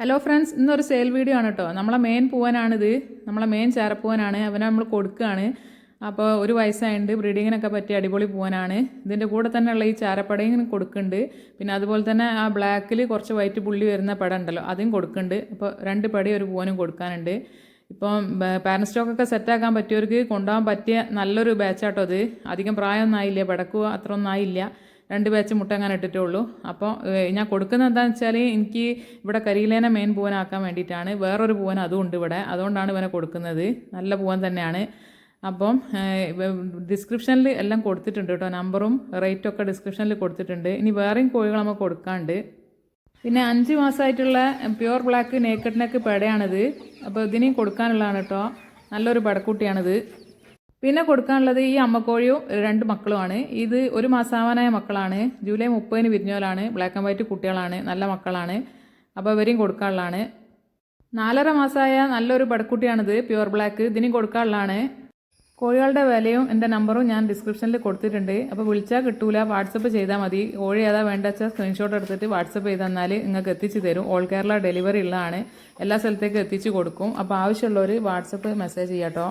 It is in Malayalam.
ഹലോ ഫ്രണ്ട്സ് ഇന്നൊരു സെയിൽ വീഡിയോ ആണ് കേട്ടോ നമ്മളെ മെയിൻ പൂവനാണിത്. നമ്മളെ മെയിൻ ചേരപ്പൂവനാണ്. അവനെ നമ്മൾ കൊടുക്കുകയാണ് അപ്പോൾ ഒരു വയസ്സായുണ്ട് ബ്രീഡിങ്ങിനൊക്കെ പറ്റിയ അടിപൊളി പൂവനാണ്. ഇതിന്റെ കൂടെ തന്നെയുള്ള ഈ ചാരപ്പടയും കൊടുക്കുന്നുണ്ട്. പിന്നെ അതുപോലെ തന്നെ ആ ബ്ലാക്കിൽ കുറച്ച് വൈറ്റ് പുള്ളി വരുന്ന പട ഉണ്ടല്ലോ അതും കൊടുക്കുന്നുണ്ട്. അപ്പോൾ രണ്ട് പടി ഒരു പൂവനും കൊടുക്കാനുണ്ട്. ഇപ്പം പാരൻ സ്റ്റോക്കൊക്കെ സെറ്റാക്കാൻ പറ്റിയവർക്ക് കൊണ്ടുപോകാൻ പറ്റിയ നല്ലൊരു ബാച്ചാട്ടോ അത്. അധികം പ്രായമൊന്നും ആയില്ല പടക്കുക അത്ര ഒന്നും ആയില്ല. രണ്ട് ബാച്ച് മുട്ട അങ്ങനെ ഇട്ടിട്ടുള്ളൂ അപ്പോൾ ഞാൻ കൊടുക്കുന്നത് എന്താണെന്ന് വെച്ചാൽ എനിക്ക് ഇവിടെ കരിയിലേനെ മെയിൻ പൂവനാക്കാൻ വേണ്ടിയിട്ടാണ്. വേറൊരു പൂവൻ അതും ഉണ്ട് ഇവിടെ. അതുകൊണ്ടാണ് ഇവനെ കൊടുക്കുന്നത്. നല്ല പൂവൻ തന്നെയാണ്. അപ്പം ഡിസ്ക്രിപ്ഷനിൽ എല്ലാം കൊടുത്തിട്ടുണ്ട് കേട്ടോ. നമ്പറും റേറ്റും ഒക്കെ ഡിസ്ക്രിപ്ഷനിൽ കൊടുത്തിട്ടുണ്ട്. ഇനി വേറെയും കോഴികൾ നമുക്ക് കൊടുക്കാണ്ട്. പിന്നെ അഞ്ച് മാസമായിട്ടുള്ള പ്യുവർ ബ്ലാക്ക് നേക്കഡ് നെക്ക് പെടയാണിത്. അപ്പോൾ ഇതിനെയും കൊടുക്കാനുള്ളതാണ് കേട്ടോ. നല്ലൊരു പടക്കുട്ടിയാണിത്. പിന്നെ കൊടുക്കാനുള്ളത് ഈ അമ്മക്കോഴിയും രണ്ട് മക്കളുമാണ്. ഇത് ഒരു മാസാവാനായ മക്കളാണ്. ജൂലൈ മുപ്പതിന് വിരിഞ്ഞോലാണ് ബ്ലാക്ക് ആൻഡ് വൈറ്റ് കുട്ടികളാണ്. നല്ല മക്കളാണ്. അപ്പോൾ ഇവരെയും കൊടുക്കാനുള്ളതാണ്. നാലര മാസമായ നല്ലൊരു പടക്കുട്ടിയാണിത് പ്യുവർ ബ്ലാക്ക്. ഇതിനും കൊടുക്കാനുള്ളതാണ്. കോഴികളുടെ വിലയും എന്റെ നമ്പറും ഞാൻ ഡിസ്ക്രിപ്ഷനിൽ കൊടുത്തിട്ടുണ്ട്. അപ്പോൾ വിളിച്ചാൽ കിട്ടൂല. വാട്സപ്പ് ചെയ്താൽ മതി. കോഴി ഏതാ വേണ്ട വെച്ചാൽ സ്ക്രീൻഷോട്ട് എടുത്തിട്ട് വാട്സപ്പ് ചെയ്ത് തന്നാൽ നിങ്ങൾക്ക് എത്തിച്ച് തരും. ഓൾ കേരള ഡെലിവറി ഉള്ളതാണ്. എല്ലാ സ്ഥലത്തേക്കും എത്തിച്ചു കൊടുക്കും. അപ്പോൾ ആവശ്യമുള്ളവർ വാട്സപ്പ് മെസ്സേജ് ചെയ്യാം കേട്ടോ.